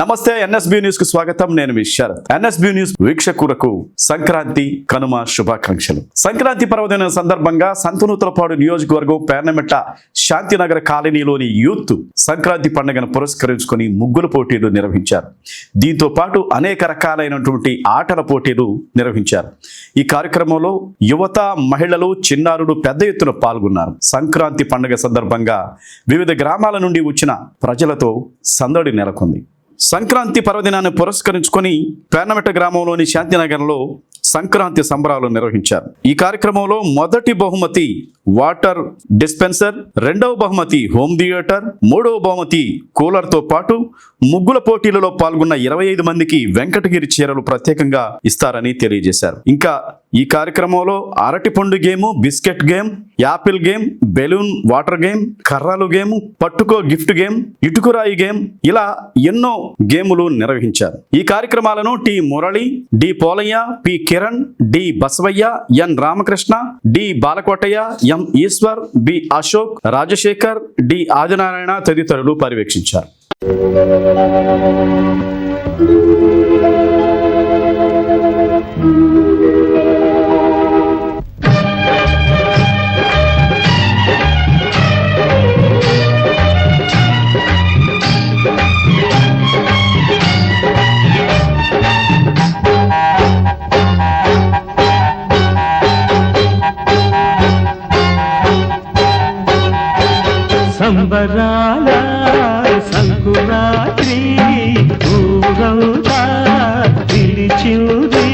నమస్తే ఎన్ఎస్బి న్యూస్కు స్వాగతం. నేను మీ శరత్. ఎన్ఎస్బి న్యూస్ వీక్షకులకు సంక్రాంతి కనుమ శుభాకాంక్షలు. సంక్రాంతి పర్వదిన సందర్భంగా సంతనూతలపాడు నియోజకవర్గం పేర్నమెట్ట శాంతినగర్ కాలనీలోని యూత్ సంక్రాంతి పండుగను పురస్కరించుకొని ముగ్గుల పోటీలు నిర్వహించారు. దీంతో పాటు అనేక రకాలైనటువంటి ఆటల పోటీలు నిర్వహించారు. ఈ కార్యక్రమంలో యువత మహిళలు చిన్నారులు పెద్ద ఎత్తున పాల్గొన్నారు. సంక్రాంతి పండుగ సందర్భంగా వివిధ గ్రామాల నుండి వచ్చిన ప్రజలతో సందడి నెలకొంది. సంక్రాంతి పర్వదినాన్ని పురస్కరించుకొని పేర్నమెట గ్రామంలోని శాంతినగర్లో సంక్రాంతి సంబరాలు నిర్వహించారు. ఈ కార్యక్రమంలో మొదటి బహుమతి వాటర్ డిస్పెన్సర్ రెండవ బహుమతి హోమ్ థియేటర్ మూడవ బహుమతి కూలర్తో పాటు ముగ్గుల పోటీలలో పాల్గొన్న ఇరవై ఐదు మందికి వెంకటగిరి చీరలు ప్రత్యేకంగా ఇస్తారని తెలియజేశారు. ఇంకా ఈ కార్యక్రమంలో అరటిపండు game biscuit game apple game balloon water game కర్రలు గేమ్ పట్టుకో గిఫ్ట్ గేమ్ ఇటుకురాయి గేమ్ ఇలా ఎన్నో గేములు నిర్వహించారు. ఈ కార్యక్రమాలను T Murali D Polayya P Kiran D Basavayya N Ramakrishna D Balakotayya M Eshwar B Ashok Rajasekhar D Adinarayana తదితరులు పర్యవేక్షించారు. సంబరాల సంకురాత్రి ఊగవుతా పిలిచింది.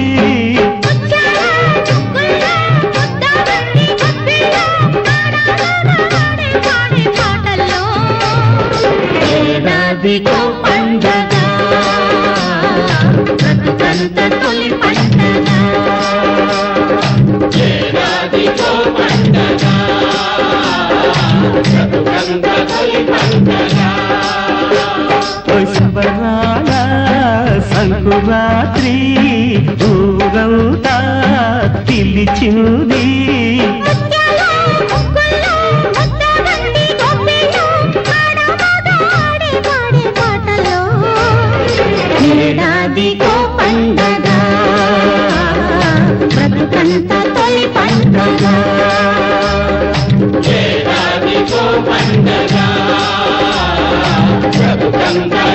ఏడాదికో పండగ సంకురాత్రి ఊగవుతా పిలిచింది. ఏడాదికో పండగ బ్రతుకంత తొలి పండగ. ఏడాదికో పండగ బ్రతుకంతగా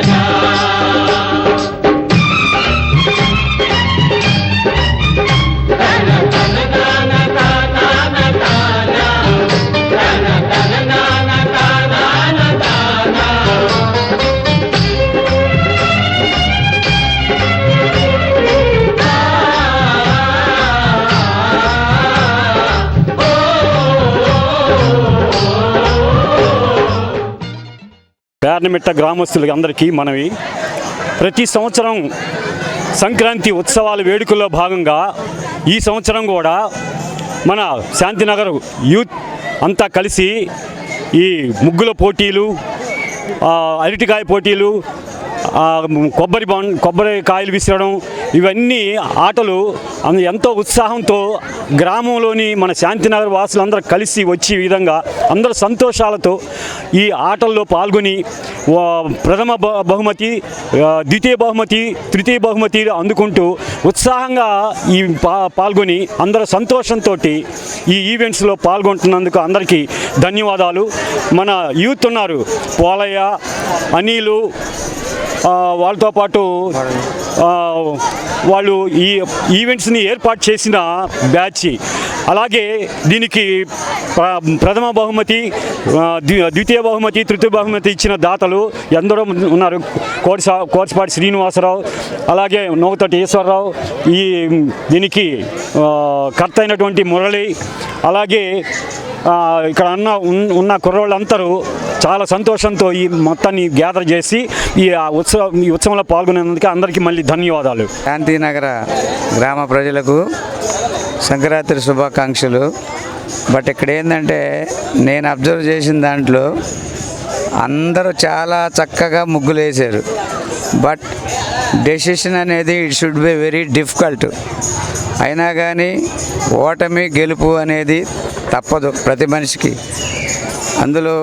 యార్నమిట్ట గ్రామస్తులకి అందరికీ మనవి. ప్రతి సంవత్సరం సంక్రాంతి ఉత్సవాల వేడుకల్లో భాగంగా ఈ సంవత్సరం కూడా మన శాంతినగర్ యూత్ అంతా కలిసి ఈ ముగ్గుల పోటీలు అరటికాయ పోటీలు కొబ్బరి బాన్ కొబ్బరి కాయలు విసరడం ఇవన్నీ ఆటలు అంద- ఎంతో ఉత్సాహంతో గ్రామంలోని మన శాంతినగర్ వాసులందరూ కలిసి వచ్చే విధంగా అందరూ సంతోషాలతో ఈ ఆటల్లో పాల్గొని ప్రథమ బ- బహుమతి ద్వితీయ బహుమతి తృతీయ బహుమతి అందుకుంటూ ఉత్సాహంగా ఈ పాల్గొని అందరూ సంతోషంతో ఈ ఈవెంట్స్లో పాల్గొంటున్నందుకు అందరికీ ధన్యవాదాలు. మన యూత్ ఉన్నారు. పోలయ్య అనిలు వాళ్ళతో పాటు వాళ్ళు ఈ ఈవెంట్స్ని ఏర్పాటు చేసిన బ్యాచ్. అలాగే దీనికి ప్ర- ప్రథమ బహుమతి ద్వితీయ బహుమతి తృతీయ బహుమతి ఇచ్చిన దాతలు ఎందరో ఉన్నారు. కోర్స కోర్సుపాటి శ్రీనివాసరావు అలాగే నోగతటి ఈశ్వరరావు ఈ దీనికి కర్త అయినటువంటి మురళి అలాగే ఇక్కడ అన్న ఉన్- ఉన్న కుర్రోళ్ళందరూ చాలా సంతోషంతో ఈ మొత్తాన్ని గ్యాదర్ చేసి ఈ ఆ ఉత్సవం ఈ ఉత్సవంలో పాల్గొనేందుకు అందరికీ మళ్ళీ ధన్యవాదాలు. శాంతినగర గ్రామ ప్రజలకు సంక్రాంతి శుభాకాంక్షలు. బట్ ఇక్కడ ఏంటంటే నేను అబ్జర్వ్ చేసిన దాంట్లో అందరూ చాలా చక్కగా ముగ్గులు వేశారు బట్ డెసిషన్ అనేది it should be very difficult. అయినా కానీ ఓటమి గెలుపు అనేది తప్పదు ప్రతి మనిషికి. అందులో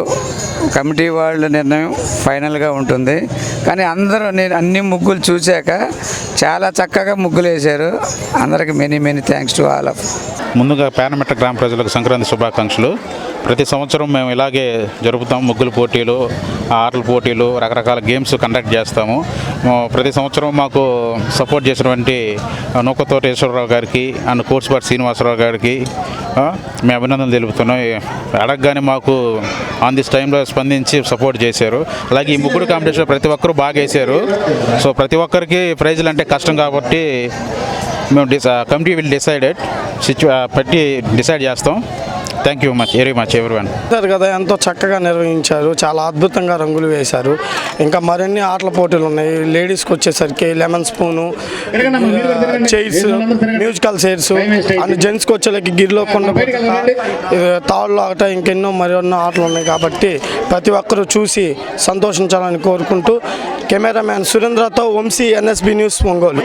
కమిటీ వాళ్ళ నిర్ణయం ఫైనల్గా ఉంటుంది. కానీ అందరూ నేను అన్ని ముగ్గులు చూశాక చాలా చక్కగా ముగ్గులు వేశారు. అందరికి many many thanks to all of ముందుగా పేనమెట్ట గ్రామ ప్రజలకు సంక్రాంతి శుభాకాంక్షలు. ప్రతి సంవత్సరం మేము ఇలాగే జరుపుతాం ముగ్గుల పోటీలు ఆటల పోటీలు రకరకాల గేమ్స్ కండక్ట్ చేస్తాము. ప్రతి సంవత్సరం మాకు సపోర్ట్ చేసినటువంటి నూకతోటేశ్వరరావు గారికి అండ్ కోర్సుపాటి శ్రీనివాసరావు గారికి మేము అభినందనలు తెలుపుతున్నాం. అడగగానే మాకు ఆన్ దిస్ టైంలో స్పందించి సపోర్ట్ చేశారు. అలాగే ఈ ముగ్గురు కాంపిటీషన్ ప్రతి ఒక్కరు బాగా వేశారు. సో ప్రతి ఒక్కరికి ప్రైజులు అంటే కష్టం కాబట్టి మేము డిస కమిటీ విల్ డిసైడెడ్ సిచ్యు పెట్టి డిసైడ్ చేస్తాం. Thank you much very much ఎవరి కదా ఎంతో చక్కగా నిర్వహించారు చాలా అద్భుతంగా రంగులు వేశారు. ఇంకా మరిన్ని ఆటల పోటీలు ఉన్నాయి. లేడీస్కి వచ్చేసరికి lemon spoon chairs musical chairs and జెంట్స్కి వచ్చేసరికి గిరిలో కొండ తాళ్ళు ఆట ఇంకెన్నో మరెన్నో ఆటలు ఉన్నాయి కాబట్టి ప్రతి ఒక్కరూ చూసి సంతోషించాలని కోరుకుంటూ కెమెరామ్యాన్ సురేంద్రతో వంశీ ఎన్ఎస్బి న్యూస్ ఒంగోలు.